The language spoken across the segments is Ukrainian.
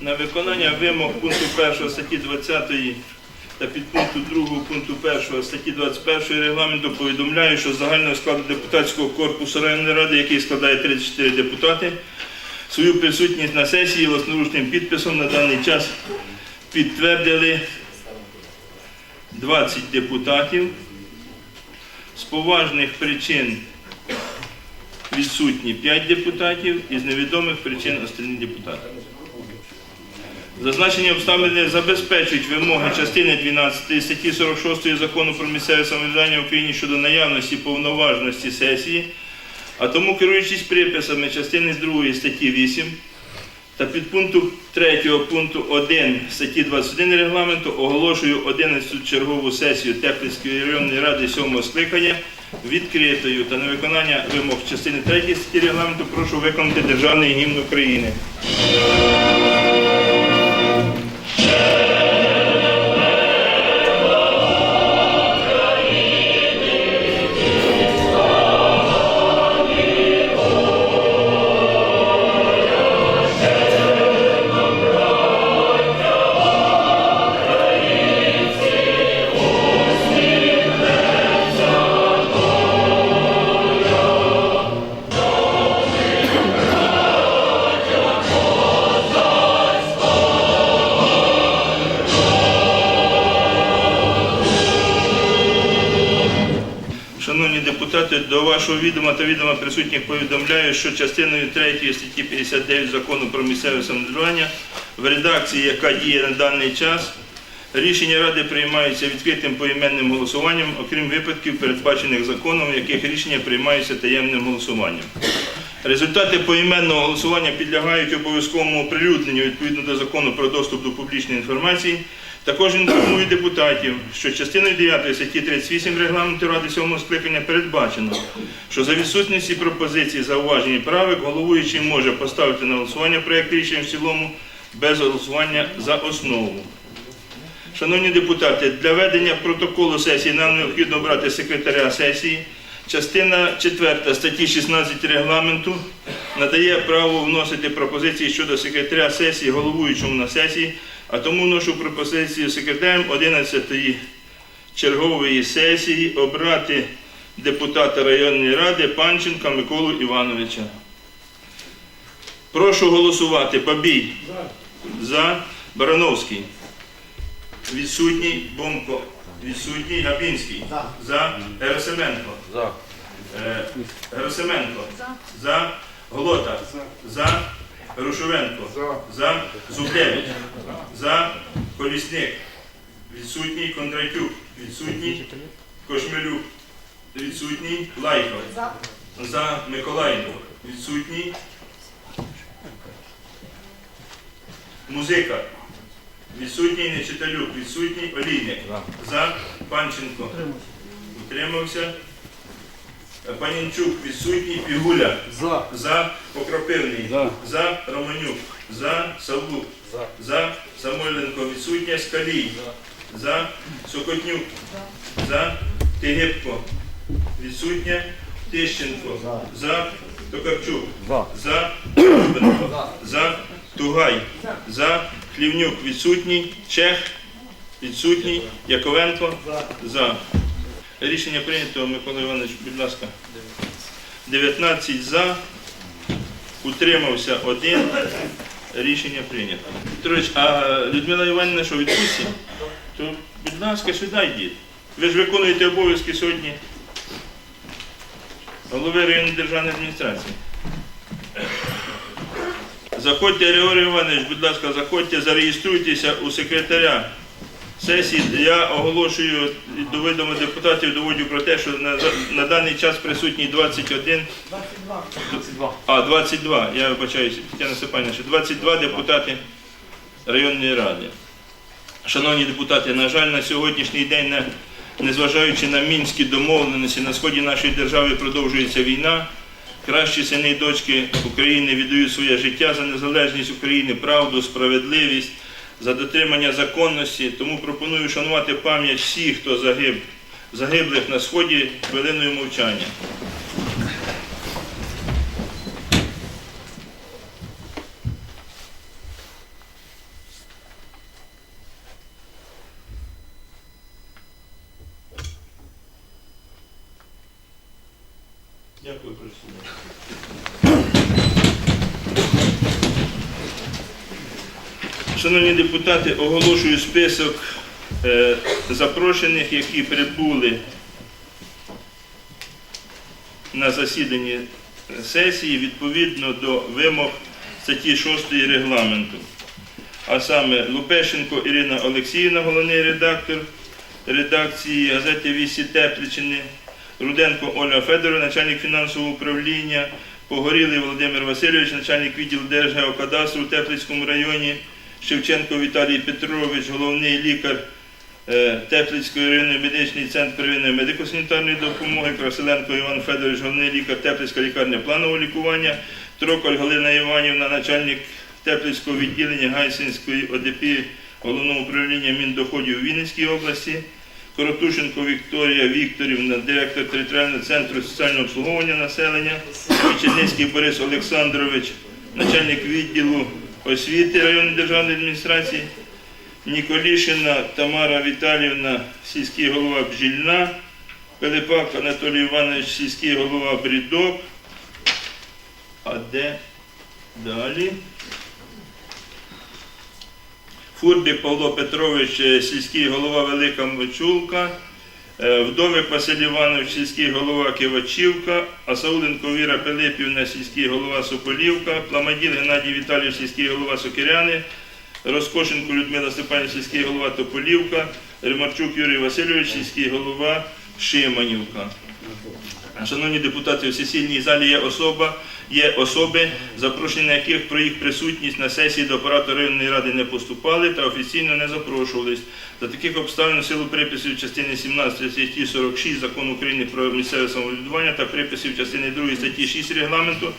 На виконання вимог пункту 1 статті 20 та підпункту 2 пункту 1 статті 21 регламенту повідомляю, що з загального складу депутатського корпусу районної ради, який складає 34 депутати, свою присутність на сесії власноручним підписом на даний час підтвердили 20 депутатів. З поважних причин відсутні 5 депутатів, із невідомих причин останні депутати. Зазначені обставини забезпечують вимоги частини 12 статті 46 закону про місцеве самоврядування в Україні щодо наявності повноважності сесії, а тому керуючись приписами частини 2 статті 8 та підпункту 3 пункту 1 статті 21 регламенту оголошую 11 чергову сесію Теплицької районної ради 7 скликання відкритою та на виконання вимог частини 3 статті регламенту прошу виконати державний гімн України. Депутати, до вашого відома та відома присутніх повідомляю, що частиною 3 статті 59 закону про місцеве самоврядування в редакції, яка діє на даний час, рішення Ради приймаються відкритим поіменним голосуванням, окрім випадків, передбачених законом, в яких рішення приймаються таємним голосуванням. Результати поіменного голосування підлягають обов'язковому оприлюдненню відповідно до закону про доступ до публічної інформації. Також інформую депутатів, що частиною 9 статті 38 регламенту Ради 7 скликання передбачено, що за відсутності пропозицій, зауважень і правок головуючий може поставити на голосування проєкт рішення в цілому без голосування за основу. Шановні депутати, для ведення протоколу сесії нам необхідно обрати секретаря сесії. Частина 4 статті 16 регламенту надає право вносити пропозиції щодо секретаря сесії головуючому на сесії, а тому вношу пропозицію секретарем 11-ї чергової сесії обрати депутата районної ради Панченка Миколу Івановича. Прошу голосувати. Бабій. За. Барановський. Відсутній Бомко. Відсутній Габінський. За. Герасименко. За. Е, Герасименко. За. Голота. За. Рушовенко. За. Зубдевич. За. Колісник. Відсутній Кондратюк. Відсутній Кошмелюк. Відсутній Лайко. За. Миколаєнко. Відсутній Музика. Відсутній Нечиталюк. Відсутній Олійник. За. Панченко. Утримався. Панінчук. Відсутній Пігуля. За. За Покропивний. За. За Романюк. За Савлук. За. За Самойленко. Відсутня Скалій. За Сокотнюк. За Тигибко. Відсутня Тищенко. За Токарчук. За. За Рубенко. За Тугай. За Хлівнюк. Відсутній. Чех. Відсутній. Яковенко. За. Рішення прийнято, Микола Іванович, будь ласка. 19 за. Утримався один. Рішення прийнято. Петрович, а Людмила Іванівна що відпустці? То, будь ласка, сюди йдіть. Ви ж виконуєте обов'язки сьогодні голови районної державної адміністрації. Заходьте, Григорій Іванович, будь ласка, заходьте, зареєструйтеся у секретаря сесії. Я оголошую до відома депутатів, доводжу про те, що на, на даний час присутній 21 22. а, 22, я вибачаюся, Тетяна Степанівна, що 22 депутати районної ради. Шановні депутати, на жаль, на сьогоднішній день, незважаючи на мінські домовленості, на сході нашої держави продовжується війна. Кращі сини і дочки України віддають своє життя за незалежність України, правду, справедливість, за дотримання законності. Тому пропоную шанувати пам'ять всіх, хто загиб, загиблих на сході хвилиною мовчання. Шановні депутати, оголошую список е, запрошених, які прибули на засіданні сесії відповідно до вимог статті 6 регламенту. А саме Лупешенко Ірина Олексіївна, головний редактор редакції газети Вісі Тепличини, Руденко Оля Федорова, начальник фінансового управління, Погорілий Володимир Васильович, начальник відділу Держгеокадастру в Теплицькому районі, Шевченко Віталій Петрович, головний лікар е, Теплицької районної медичний центр первинної медико-санітарної допомоги, Красиленко Іван Федорович, головний лікар Теплицька лікарня планового лікування, Троколь Галина Іванівна, начальник Теплицького відділення Гайсинської ОДП головного управління Міндоходів у Вінницькій області, Коротушенко Вікторія Вікторівна, директор територіального центру соціального обслуговування населення, Черницький Борис Олександрович, начальник відділу освіти районної державної адміністрації, Ніколішина Тамара Віталівна, сільський голова Бжільна, Пилипак Анатолій Іванович, сільський голова Брідок. А де далі? Фурбік Павло Петрович, е, сільський голова Велика Мочулка, е, Вдовик Василь Іванович, сільський голова Кивачівка, Асауленко Віра Пилипівна, сільський голова Соколівка, Пламаділ Геннадій Віталійович, сільський голова Сокиряни, Розкошенко Людмила Степанівна, сільський голова Тополівка, Римарчук Юрій Васильович, сільський голова Шиманівка. Шановні депутати, у сесійній залі є особа, є особи, запрошення яких про їх присутність на сесії до апарату районної ради не поступали та офіційно не запрошувались. За таких обставин у силу приписів частини 17 статті 46 закону України про місцеве самоврядування та приписів частини 2 статті 6 регламенту.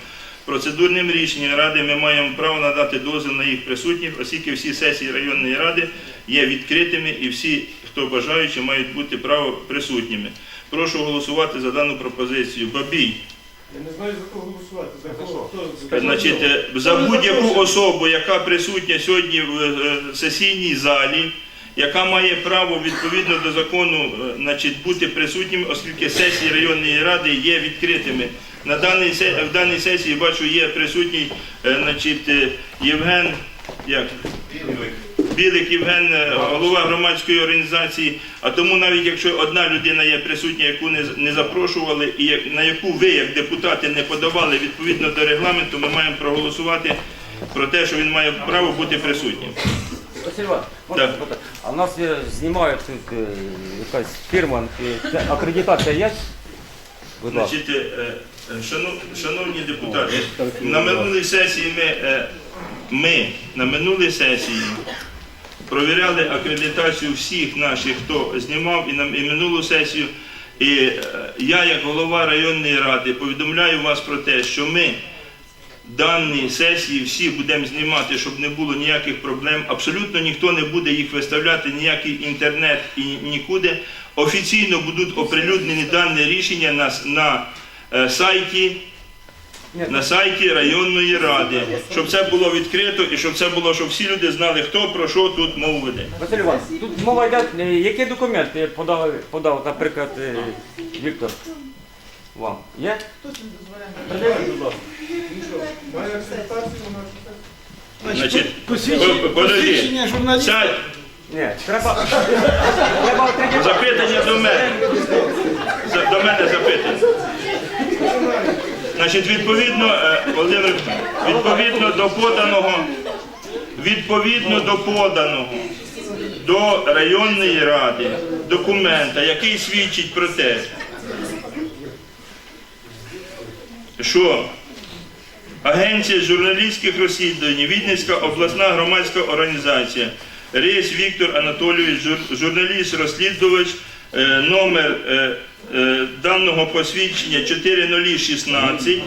Процедурним рішенням ради ми маємо право надати дозвіл на їх присутніх, оскільки всі сесії районної ради є відкритими і всі, хто бажаючи, мають бути право присутніми. Прошу голосувати за дану пропозицію. Бабій. Я не знаю за кого голосувати. За кого? Хто? Значить, е, за будь-яку особу, яка присутня сьогодні в е, сесійній залі, яка має право відповідно до закону е, значить, бути присутнім, оскільки сесії районної ради є відкритими. На даній, в даній сесії бачу є присутній е, значить, е, Євген як? Білик Євген, е, голова громадської організації. А тому навіть якщо одна людина є присутня, яку не, запрошували, і як- на яку ви, як депутати, не подавали відповідно до регламенту, ми маємо проголосувати про те, що він має право бути присутнім. А в нас є, знімають тут е, якась фірма, е, акредитація є? Значить, шанов- шановні депутати, на минулій сесії ми, ми на минулій сесії провіряли акредитацію всіх наших, хто знімав і на і минулу сесію. І е, я, як голова районної ради, повідомляю вас про те, що ми дані сесії всі будемо знімати, щоб не було ніяких проблем. Абсолютно ніхто не буде їх виставляти, ніякий інтернет і нікуди. Офіційно будуть оприлюднені дані рішення на, на е, сайті. На сайті районної ради, щоб це було відкрито і щоб це було, щоб всі люди знали, хто про що тут мову веде. Василь Іванович, тут мова йде, е, які документи подав, подав наприклад, е, Віктор? Вам? Є? Придивіть, будь ласка. Значить, Посвідчення- по- подожди. Сядь, Ні, треба, треба запитання до мене. За- До мене запитання. Значить, відповідно, е, Володимир, відповідно до поданого, відповідно до поданого до районної ради документа, який свідчить про те, що Агенція журналістських розслідувань, Відницька обласна громадська організація, Рейс Віктор Анатолійович, журналіст-розслідувач, номер е, е, даного посвідчення 4016,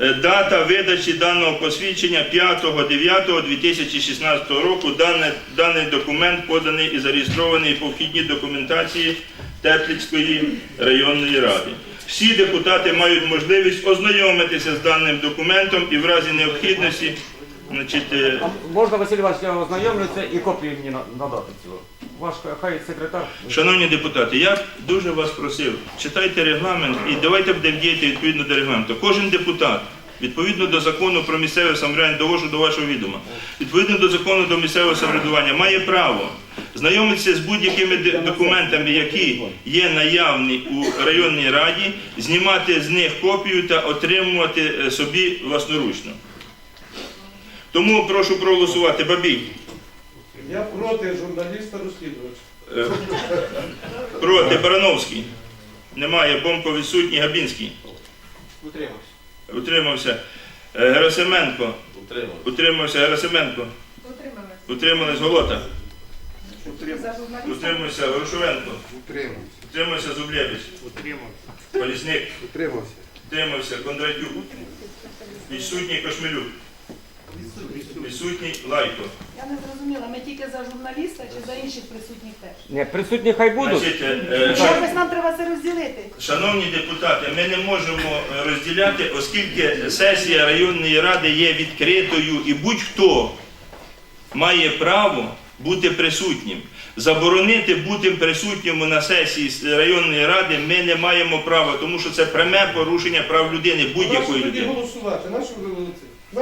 е, дата видачі даного посвідчення 5.9.2016 року. Даний, даний документ поданий і зареєстрований по вхідній документації Теплицької районної ради. Всі депутати мають можливість ознайомитися з даним документом і в разі необхідності Значить, е, можна, Василь Іванович, я і копію мені надати цього. Ваш хай секретар. Шановні депутати, я дуже вас просив, читайте регламент і давайте будемо діяти відповідно до регламенту. Кожен депутат, відповідно до закону про місцеве самоврядування, довожу до вашого відома, відповідно до закону до місцевого самоврядування, має право знайомитися з будь-якими документами, які є наявні у районній раді, знімати з них копію та отримувати е, собі власноручно. Тому прошу проголосувати. Бабій. Проти журналіста розслідувача. Е, Проти Барановський. Немає. Бомко відсутній. Габінський. Утримався. Утримався. Е, Герасименко. Утримався. Утримався Герасименко. Утрималась. Утримались Голота. За журналіста. Утримався Горошовенко. Утримався. Утримався Зублєвич. Колісник. Утримався. Утримався Кондратюк. Відсутній Кошмелюк. Відсутній Лайко. Я не зрозуміла, ми тільки за журналіста чи за інших присутніх теж? Ні, присутні хай будуть. Значить, е, е, Якось нам треба це розділити. Шановні депутати, ми не можемо е, розділяти, оскільки сесія районної ради є відкритою і будь-хто має право бути присутнім. Заборонити бути присутнім на сесії с- районної ради ми не маємо права, тому що це пряме порушення прав людини, будь-якої Нащо тоді людини. голосувати? Нащо ви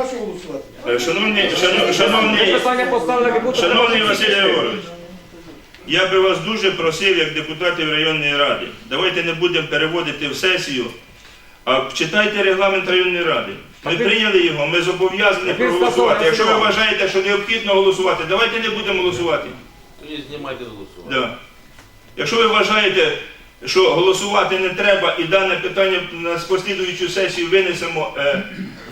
голосувати? Е, Шановні, шано- шановні, питання поставили, як будто... Шановний Василь Григорович, я би вас дуже просив, як депутатів районної ради, давайте не будемо переводити в сесію, а читайте регламент районної ради. Ми прийняли його, ми зобов'язані Так він проголосувати. Якщо ви вважаєте, що необхідно голосувати, давайте не будемо голосувати. Тоді знімайте з голосування. Да. Якщо ви вважаєте, що голосувати не треба і дане питання на послідуючу сесію винесемо, е,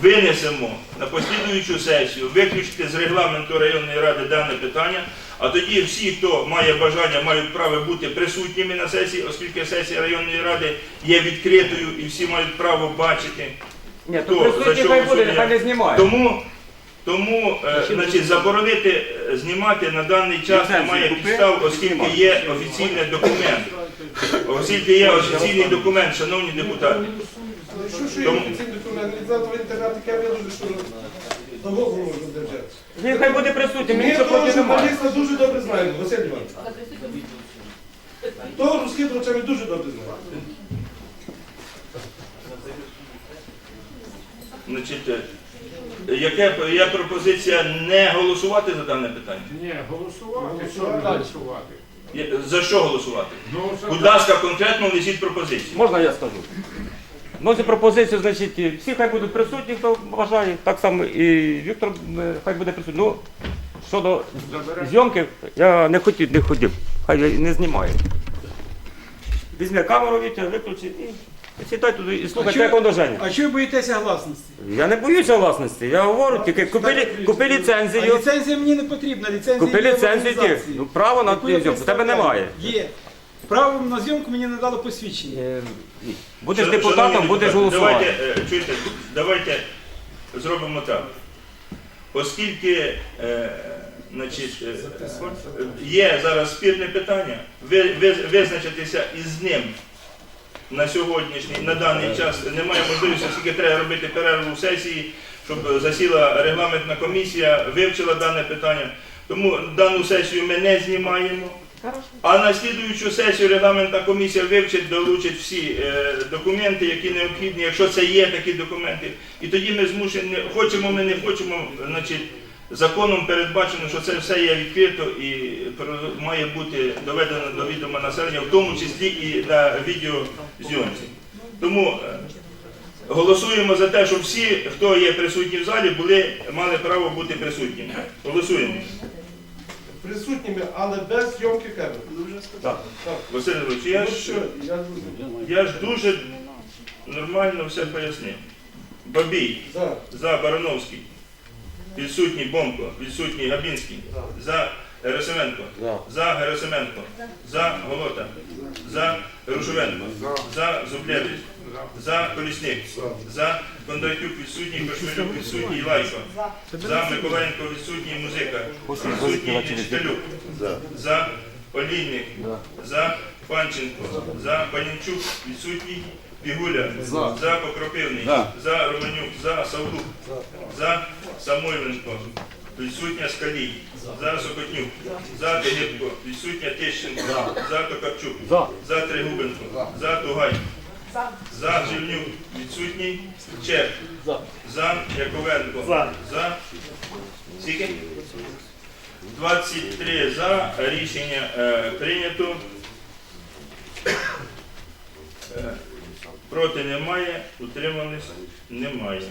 винесемо на послідуючу сесію, виключити з регламенту районної ради дане питання, а тоді всі, хто має бажання, мають право бути присутніми на сесії, оскільки сесія районної ради є відкритою і всі мають право бачити. Ні, Хто? то За присутні що хай буде, нехай не знімає. Тому, тому е, значить, заборонити е, знімати на даний час немає підстав, оскільки є офіційний документ. Оскільки є офіційний документ, шановні депутати. Що що є Тому- офіційний документ? Він завтра в інтернет таке виложить, що довго можна держати. Він хай буде присутній, мені Ми що того проти немає. журналіста дуже добре знаємо, Василь Іванович. Того розслідувача ми дуже добре знаємо. Значить, е, яке, є пропозиція не голосувати за дане питання? Ні, голосувати, що не голосувати. За що голосувати? Ну, Будь ласка, конкретно внесіть пропозицію. Можна я скажу? Вносить пропозицію, значить, всі хай будуть присутні, хто бажає. Так само і Віктор е, хай буде присутній. Ну, щодо зйомки, я не хотів, не хотів. Хай не знімає. Візьме камеру, Вітя, виключить і сідай туди і слухай, чого- як воно Женя. А чого ви боїтеся гласності? Я не боюся власності, я говорю, тільки купи, лі- купи А ліцензію. ліцензія мені не потрібна, ліцензія Купи є в ліцензію, організації, ну, право на яку я зйомку, в тебе немає. Є. Право на зйомку мені надало посвідчення. Е, Будеш Шан- депутатом, шановні будеш депутати, голосувати. Давайте, е, чуєте, давайте зробимо так. Оскільки е, значить, е, є зараз спірне питання, ви, ви, визначитися із ним на сьогоднішній, на даний час немає можливості, оскільки треба робити перерву в сесії, щоб засіла регламентна комісія, вивчила дане питання. Тому дану сесію ми не знімаємо. А на слідуючу сесію регламентна комісія вивчить, долучить всі е, документи, які необхідні, якщо це є такі документи. І тоді ми змушені, хочемо ми не хочемо, значить, законом передбачено, що це все є відкрито і має бути доведено до відома населення, в тому числі і на відеозйомці. Тому е, голосуємо за те, щоб всі, хто є присутні в залі, були, мали право бути присутніми. Голосуємо. Присутніми, але без зйомки камери. Так. Так. Василь я Ну ж я. Я ж дуже нормально все пояснив. Бабій, За. за Барановський, відсутній Бомко, відсутній Габінський, за Герасименко, за Герасименко, за Голота, за Рушовенко, за Зублєвич, за Колісник, за Кондратюк, відсутній Кошмелюк, відсутній Лайко, за Миколаєнко, відсутній Музика, відсутній Читалюк, за Олійник, за Панченко, за Панінчук, відсутній Пігуля, за Покропивний, за Романюк, за Савлук, за Самойленко, відсутня Скалій, за. Сокотнюк, за. Тегибко, відсутня Тищенко, за. Токарчук, За. Тригубенко, за. Тугай, За. Живнюк, відсутній. Чеп, За. Яковенко, За. за. Скільки? 23 за, рішення е, прийнято. Е, проти немає, утримались немає.